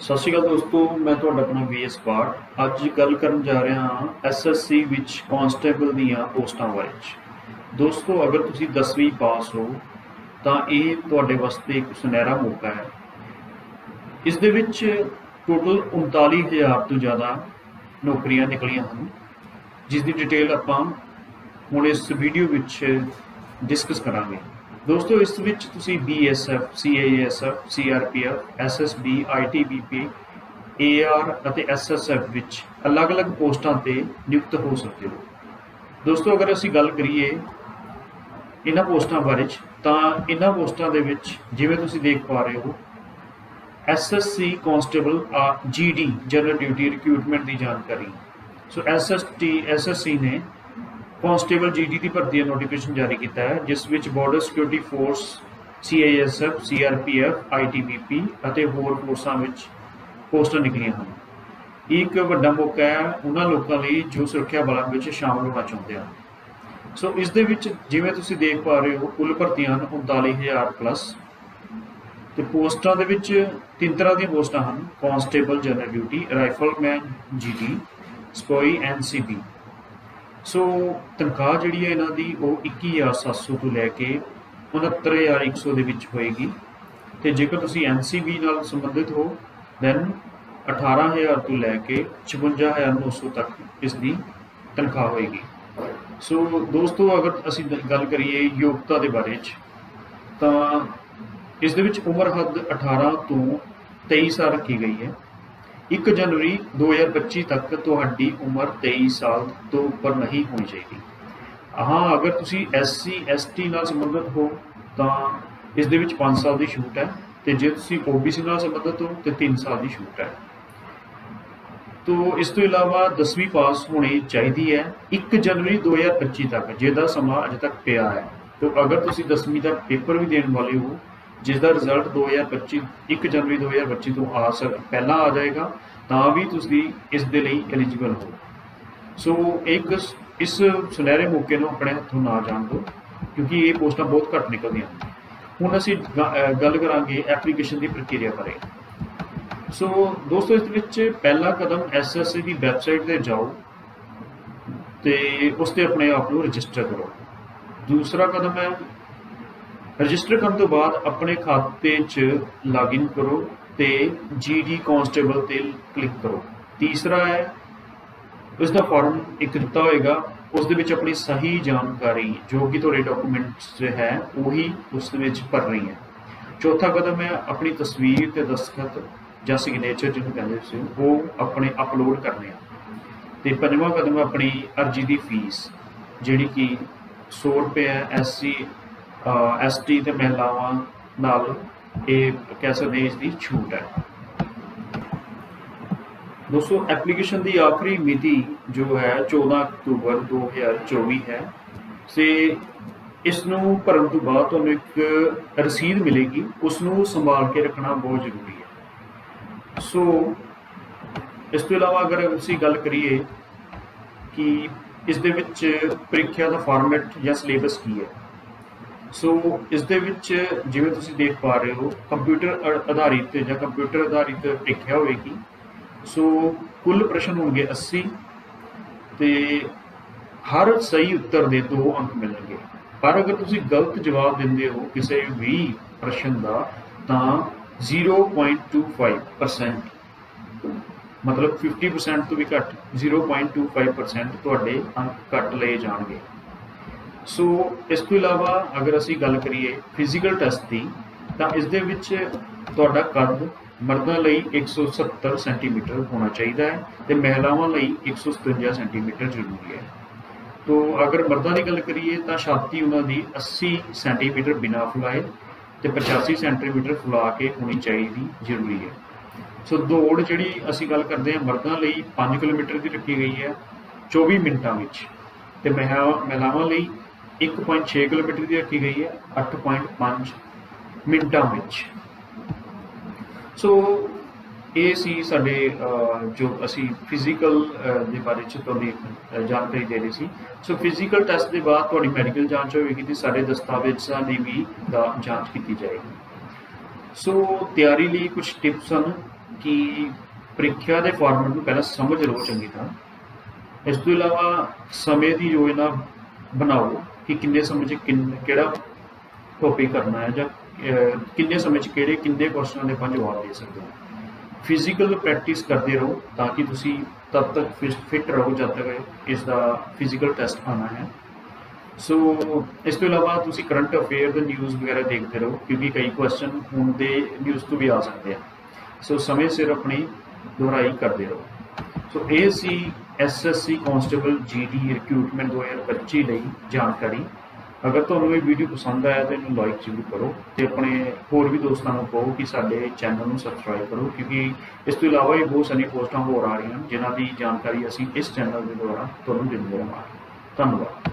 ਸਤਿ ਸ਼੍ਰੀ ਅਕਾਲ ਦੋਸਤੋ, ਮੈਂ ਤੁਹਾਡਾ ਆਪਣਾ ਵੀਐਸ ਪਾਠ ਅੱਜ ਗੱਲ ਕਰਨ ਜਾ ਰਿਹਾ ਹਾਂ ਐਸਐਸਸੀ ਵਿੱਚ ਕਾਂਸਟੇਬਲ ਦੀਆਂ ਪੋਸਟਾਂ ਬਾਰੇ ਦੋਸਤੋ, ਅਗਰ ਤੁਸੀਂ 10ਵੀਂ ਪਾਸ ਹੋ, ਤਾਂ ਇਹ ਤੁਹਾਡੇ ਵਾਸਤੇ ਇੱਕ ਸੁਨਹਿਰਾ ਮੌਕਾ ਹੈ। ਇਸ ਦੇ ਵਿੱਚ ਟੋਟਲ 39000 ਤੋਂ ਜ਼ਿਆਦਾ ਨੌਕਰੀਆਂ ਨਿਕਲੀਆਂ ਹਨ, ਜਿਸ ਦੀ ਡਿਟੇਲ ਆਪਾਂ ਹੁਣ ਇਸ ਵੀਡੀਓ ਵਿੱਚ ਡਿਸਕਸ ਕਰਾਂਗੇ। ਦੋਸਤੋ ਇਸ ਵਿੱਚ ਤੁਸੀਂ BSF, CASF, CRPF, SSB, ITBP, AR ਅਤੇ SSF ਵਿੱਚ ਅਲੱਗ-ਅਲੱਗ ਪੋਸਟਾਂ ਤੇ ਨਿਯੁਕਤ ਹੋ ਸਕਦੇ ਹੋ। ਦੋਸਤੋ ਅਗਰ ਅਸੀਂ ਗੱਲ ਕਰੀਏ ਇਹਨਾਂ ਪੋਸਟਾਂ ਬਾਰੇ 'ਚ, ਤਾਂ ਇਹਨਾਂ ਪੋਸਟਾਂ ਦੇ ਵਿੱਚ ਜਿਵੇਂ ਤੁਸੀਂ ਦੇਖ ਪਾ ਰਹੇ ਹੋ SSC constable GD general duty recruitment ਦੀ ਜਾਣਕਾਰੀ। ਸੋ ਐਸਐਸਟੀ ਐਸਐਸਸੀ ਨੇ ਕਾਂਸਟੇਬਲ ਜੀਡੀ ਦੀ ਭਰਤੀ ਦਾ ਨੋਟੀਫਿਕੇਸ਼ਨ ਜਾਰੀ ਕੀਤਾ ਹੈ, ਜਿਸ ਵਿੱਚ border security force CISF CRPF ITBP ਅਤੇ ਹੋਰ ਫੋਰਸਾਂ ਵਿੱਚ ਪੋਸਟਾਂ ਨਿਕਲੀਆਂ ਹਨ। ਇਹ ਇੱਕ ਵੱਡਾ ਮੌਕਾ ਹੈ ਉਹਨਾਂ ਲੋਕਾਂ ਲਈ ਜੋ ਸੁਰੱਖਿਆ ਬਲਾਂ ਵਿੱਚ ਸ਼ਾਮਲ ਹੋਣਾ ਚਾਹੁੰਦੇ ਹਨ। ਸੋ ਇਸ ਦੇ ਵਿੱਚ ਜਿਵੇਂ ਤੁਸੀਂ ਦੇਖ ਪਾ ਰਹੇ ਹੋ, ਕੁੱਲ ਭਰਤੀਆਂ ਹਨ 39000 ਪਲੱਸ ਤੇ ਪੋਸਟਾਂ ਦੇ ਵਿੱਚ ਤਿੰਨ ਤਰ੍ਹਾਂ ਦੀਆਂ ਪੋਸਟਾਂ ਹਨ, constable, general duty, rifleman, GD, sepoy NCB so ਤਨਖਾਹ ਜਿਹੜੀ ਹੈ ਇਹਨਾਂ ਦੀ ਉਹ 21700 ਤੋਂ ਲੈ ਕੇ 69100 ਦੇ ਵਿੱਚ ਹੋਏਗੀ। ਤੇ ਜੇਕਰ ਤੁਸੀਂ ਐਨਸੀਬੀ ਨਾਲ ਸੰਬੰਧਿਤ ਹੋ ਦੈਨ 18000 ਤੋਂ ਲੈ ਕੇ 56900 ਤੱਕ ਇਸ ਦੀ ਤਨਖਾਹ ਹੋਏਗੀ। ਸੋ ਦੋਸਤੋ, ਅਗਰ ਅਸੀਂ ਦ- ਗੱਲ ਕਰੀਏ ਯੋਗਤਾ ਦੇ ਬਾਰੇ ਚ, ਤਾਂ ਇਸ ਦੇ ਵਿੱਚ ਉਮਰ ਹੱਦ 18 ਤੋਂ 23 ਸਾਲ ਰੱਖੀ ਗਈ ਹੈ। 1 ਜਨਵਰੀ 2025 ਤੱਕ ਤੁਹਾਡੀ ਉਮਰ 23 ਸਾਲ ਤੋਂ ਉੱਪਰ ਨਹੀਂ ਹੋਣੀ ਚਾਹੀਦੀ। ਹਾਂ ਅਗਰ ਤੁਸੀਂ ਐਸਸੀ ਐਸਟੀ ਨਾਲ ਸੰਬੰਧਿਤ ਹੋ, ਤਾਂ ਇਸ ਦੇ ਵਿੱਚ 5 ਸਾਲ ਦੀ ਛੂਟ ਹੈ ਤੇ ਜੇ ਤੁਸੀਂ ਓਬੀਸੀ ਨਾਲ ਸੰਬੰਧਿਤ ਹੋ, ਤੇ 3 ਸਾਲ ਦੀ ਛੂਟ ਹੈ। ਤੋ, ਇਸ ਤੋਂ ਇਲਾਵਾ 10ਵੀਂ ਪਾਸ ਹੋਣੀ ਚਾਹੀਦੀ ਹੈ 1 ਜਨਵਰੀ 2025 ਤੱਕ ਜਿਹਦਾ ਸਮਾਂ ਅਜੇ ਤੱਕ ਪਿਆ ਹੈ। ਤੋ, ਅਗਰ ਤੁਸੀਂ 10ਵੀਂ ਦਾ ਪੇਪਰ ਵੀ ਦੇਣ ਵਾਲੇ ਹੋ ਜਿਸ ਦਾ ਰਿਜ਼ਲਟ 2025 1 ਜਨਵਰੀ 2025 ਤੋਂ ਆ ਸਕ ਪਹਿਲਾਂ ਆ ਜਾਏਗਾ, ਤਾਂ ਵੀ ਤੁਸੀਂ ਇਸ ਦੇ ਲਈ ਐਲੀਜੀਬਲ ਹੋ। ਸੋ ਇੱਕ ਇਸ ਸੁਨਹਿਰੇ ਮੌਕੇ ਨੂੰ ਆਪਣੇ ਹੱਥੋਂ ਨਾ ਜਾਣ ਦਿਓ, ਕਿਉਂਕਿ ਇਹ ਪੋਸਟਾਂ ਬਹੁਤ ਘੱਟ ਨਿਕਲਦੀਆਂ ਹਨ ਹੁਣ ਅਸੀਂ ਗੱਲ ਕਰਾਂਗੇ ਐਪਲੀਕੇਸ਼ਨ ਦੀ ਪ੍ਰਕਿਰਿਆ ਬਾਰੇ। ਸੋ ਦੋਸਤੋ, ਇਸ ਵਿੱਚ ਪਹਿਲਾ ਕਦਮ ਐਸਐਸਸੀ ਦੀ ਵੈਬਸਾਈਟ ਤੇ ਜਾਓ ਤੇ ਉਸ ਤੇ ਆਪਣੇ ਆਪ ਨੂੰ ਰਜਿਸਟਰ ਕਰੋ। ਦੂਸਰਾ ਕਦਮ ਹੈ ਰਜਿਸਟਰ ਕਰਨ ਤੋਂ ਬਾਅਦ ਆਪਣੇ ਖਾਤੇ 'ਚ ਲਾਗਇਨ ਕਰੋ ਤੇ ਜੀਡੀ ਕਾਂਸਟੇਬਲ ਤੇ ਕਲਿੱਕ ਕਰੋ। ਤੀਸਰਾ ਹੈ ਉਸ ਦਾ ਫਾਰਮ ਇੱਕ ਦਿੱਤਾ ਹੋਏਗਾ ਉਸ ਦੇ ਵਿੱਚ ਆਪਣੀ ਸਹੀ ਜਾਣਕਾਰੀ, ਜੋ ਕਿ ਤੁਹਾਡੇ ਡਾਕੂਮੈਂਟਸ 'ਚ ਹੈ, ਉਹੀ ਉਸ ਦੇ ਵਿੱਚ ਭਰਨੀ ਹੈ। ਚੌਥਾ ਕਦਮ ਹੈ, ਆਪਣੀ ਤਸਵੀਰ ਤੇ ਦਸਤਖਤ ਜਾਂ ਸਿਗਨੇਚਰ ਜਿਹਨੂੰ ਕਹਿੰਦੇ ਸੀ, ਉਹ ਆਪਣੇ ਅਪਲੋਡ ਕਰਨੇ ਆ। ਤੇ ਪੰਜਵਾਂ ਕਦਮ ਆਪਣੀ ਅਰਜੀ ਦੀ ਫੀਸ ਜਿਹੜੀ ਕਿ 100 ਰੁਪਏ ਹੈ ਐਸਸੀ ਐਸਟੀ ਤੇ ਮਹਿਲਾਵਾਂ ਨਾਲ ਇਹ ਕਹਿ ਸਕਦੇ ਹਾਂ ਇਸ ਦੀ ਛੂਟ ਹੈ। ਦੋਸਤੋ ਐਪਲੀਕੇਸ਼ਨ ਦੀ ਆਖਰੀ ਮਿਤੀ ਜੋ ਹੈ 14 ਅਕਤੂਬਰ 2024 ਹੈ। ਤੇ ਇਸ ਨੂੰ ਭਰਨ ਤੋਂ ਬਾਅਦ ਤੁਹਾਨੂੰ ਇੱਕ ਰਸੀਦ ਮਿਲੇਗੀ। ਉਸ ਨੂੰ ਸੰਭਾਲ ਕੇ ਰੱਖਣਾ ਬਹੁਤ ਜ਼ਰੂਰੀ ਹੈ। ਸੋ, ਇਸ ਤੋਂ ਇਲਾਵਾ ਅਗਰ ਅਸੀਂ ਗੱਲ ਕਰੀਏ ਕਿ ਇਸ ਦੇ ਵਿੱਚ ਪ੍ਰੀਖਿਆ ਦਾ ਫਾਰਮੈਟ ਜਾਂ ਸਿਲੇਬਸ ਕੀ ਹੈ ਸੋ ਇਸ ਦੇ ਵਿੱਚ ਜਿਵੇਂ ਤੁਸੀਂ ਦੇਖ ਪਾ ਰਹੇ ਹੋ ਕੰਪਿਊਟਰ ਅ- ਆਧਾਰਿਤ ਜਾਂ ਕੰਪਿਊਟਰ ਆਧਾਰਿਤ ਪ੍ਰੀਖਿਆ ਹੋਵੇਗੀ। ਸੋ ਕੁੱਲ ਪ੍ਰਸ਼ਨ ਹੋਣਗੇ 80 ਤੇ ਹਰ ਸਹੀ ਉੱਤਰ ਦੇ 2 ਅੰਕ ਮਿਲਣਗੇ। ਪਰ ਅਗਰ ਤੁਸੀਂ ਗਲਤ ਜਵਾਬ ਦਿੰਦੇ ਹੋ ਕਿਸੇ ਵੀ ਪ੍ਰਸ਼ਨ ਦਾ, ਤਾਂ 0.25% ਮਤਲਬ 50% ਤੋਂ ਵੀ ਘੱਟ 0.25% ਤੁਹਾਡੇ ਅੰਕ ਕੱਟ ਲਏ ਜਾਣਗੇ। ਸੋ ਇਸ ਤੋਂ ਇਲਾਵਾ ਅਗਰ ਅਸੀਂ ਗੱਲ ਕਰੀਏ ਫਿਜ਼ੀਕਲ ਟੈਸਟ ਦੀ, ਤਾਂ ਇਸ ਦੇ ਵਿੱਚ ਤੁਹਾਡਾ ਕੱਦ ਮਰਦਾਂ ਲਈ 170 ਸੈਂਟੀਮੀਟਰ ਹੋਣਾ ਚਾਹੀਦਾ ਹੈ ਤੇ ਮਹਿਲਾਵਾਂ ਲਈ 157 ਸੈਂਟੀਮੀਟਰ ਜ਼ਰੂਰੀ ਹੈ। ਤੋ ਅਗਰ ਮਰਦਾਂ ਦੀ ਗੱਲ ਕਰੀਏ ਤਾਂ ਛਾਤੀ ਉਹਨਾਂ ਦੀ 80 ਸੈਂਟੀਮੀਟਰ ਬਿਨਾਂ ਫੁਲਾਏ ਤੇ 85 ਸੈਂਟੀਮੀਟਰ ਫੁਲਾ ਕੇ ਹੋਣੀ ਚਾਹੀਦੀ, ਜ਼ਰੂਰੀ ਹੈ। ਸੋ ਦੌੜ ਜਿਹੜੀ ਅਸੀਂ ਗੱਲ ਕਰਦੇ ਹਾਂ ਮਰਦਾਂ ਲਈ 5 ਕਿਲੋਮੀਟਰ ਦੀ ਰੱਖੀ ਗਈ ਹੈ 24 ਮਿੰਟਾਂ ਵਿੱਚ ਤੇ ਮਹਿਲਾ- ਮਹਿਲਾਵਾਂ ਲਈ 1.6 ਕਿਲੋਮੀਟਰ ਦੀ ਰੱਖੀ ਗਈ ਹੈ 8.5 ਮਿੰਟਾਂ ਵਿੱਚ। ਸੋ ਇਹ ਸੀ ਸਾਡੇ ਜੋ ਅਸੀਂ ਫਿਜ਼ੀਕਲ ਦੇ ਬਾਰੇ ਚ ਤੁਹਾਨੂੰ ਅਹ, ਜਾਣਕਾਰੀ ਦੇ ਰਹੇ ਸੀ। ਸੋ ਫਿਜ਼ੀਕਲ ਟੈਸਟ ਦੇ ਬਾਅਦ ਤੁਹਾਡੀ ਮੈਡੀਕਲ ਜਾਂਚ ਹੋਵੇਗੀ ਤੇ ਸਾਡੇ ਦਸਤਾਵੇਜ਼ਾਂ ਦੀ ਵੀ ਦਾ ਜਾਂਚ ਕੀਤੀ ਜਾਏਗੀ। ਸੋ ਤਿਆਰੀ ਲਈ ਕੁਝ ਟਿਪਸ ਹਨ ਕਿ ਪ੍ਰੀਖਿਆ ਦੇ ਫਾਰਮੈਟ ਨੂੰ ਪਹਿਲਾਂ ਸਮਝ ਲਓ ਚੰਗੀ ਤਰ੍ਹਾਂ। ਇਸ ਤੋਂ ਇਲਾਵਾ ਸਮੇਂ ਦੀ ਯੋਜਨਾ ਬਣਾਓ। ਕਿ ਕਿੰਨੇ ਸਮੇਂ 'ਚ ਕਿੰਨ, ਕਿਹੜਾ ਟੌਪਿਕ ਕਰਨਾ ਹੈ ਜਾਂ ਕਿੰਨੇ ਸਮੇਂ 'ਚ ਕਿਹੜੇ, ਕਿੰਨੇ ਕੁਐਸਚਨਾਂ ਦੇ ਆਪਾਂ ਜਵਾਬ ਦੇ ਸਕਦੇ ਹੋ। ਫਿਜ਼ੀਕਲ ਪ੍ਰੈਕਟਿਸ ਕਰਦੇ ਰਹੋ ਤਾਂ ਕਿ ਤੁਸੀਂ ਤਦ ਤੱਕ ਫਿਟ ਰਹੋ ਜਦ ਤੱਕ ਇਸ ਦਾ ਫਿਜ਼ੀਕਲ ਟੈਸਟ ਆਉਣਾ ਹੈ। ਸੋ ਇਸ ਤੋਂ ਇਲਾਵਾ ਤੁਸੀਂ ਕਰੰਟ ਅਫੇਅਰ ਦੇ ਨਿਊਜ਼ ਵਗੈਰਾ ਦੇਖਦੇ ਰਹੋ ਕਿਉਂਕਿ ਕਈ ਕੁਐਸਚਨ ਹੁਣ ਦੇ ਨਿਊਜ਼ ਤੋਂ ਵੀ ਆ ਸਕਦੇ ਆ। ਸੋ ਸਮੇਂ ਸਿਰ ਆਪਣੀ ਦੁਹਰਾਈ ਕਰਦੇ ਰਹੋ। ਸੋ ਇਹ ਸੀ ਐਸਐਸਸੀ ਕਾਂਸਟੇਬਲ ਜੀਡੀ ਰਿਕਰੂਟਮੈਂਟ 2025 ਲਈ ਜਾਣਕਾਰੀ। ਅਗਰ ਤੁਹਾਨੂੰ ਇਹ ਵੀਡੀਓ ਪਸੰਦ ਆਇਆ ਤਾਂ ਇਹਨੂੰ ਲਾਈਕ ਜ਼ਰੂਰ ਕਰੋ ਤੇ ਆਪਣੇ ਹੋਰ ਵੀ ਦੋਸਤਾਂ ਨੂੰ ਕਹੋ ਕਿ ਸਾਡੇ ਚੈਨਲ ਨੂੰ ਸਬਸਕ੍ਰਾਈਬ ਕਰੋ ਕਿਉਂਕਿ ਇਸ ਤੋਂ ਇਲਾਵਾ ਵੀ ਬਹੁਤ ਸਾਰੀਆਂ ਪੋਸਟਾਂ ਹੋਰ ਆ ਰਹੀਆਂ ਹਨ ਜਿਨ੍ਹਾਂ ਦੀ ਜਾਣਕਾਰੀ ਅਸੀਂ ਇਸ ਚੈਨਲ ਦੇ ਦੁਆਰਾ ਤੁਹਾਨੂੰ ਦਿੰਦੇ ਰਹਾਂਗੇ। ਧੰਨਵਾਦ।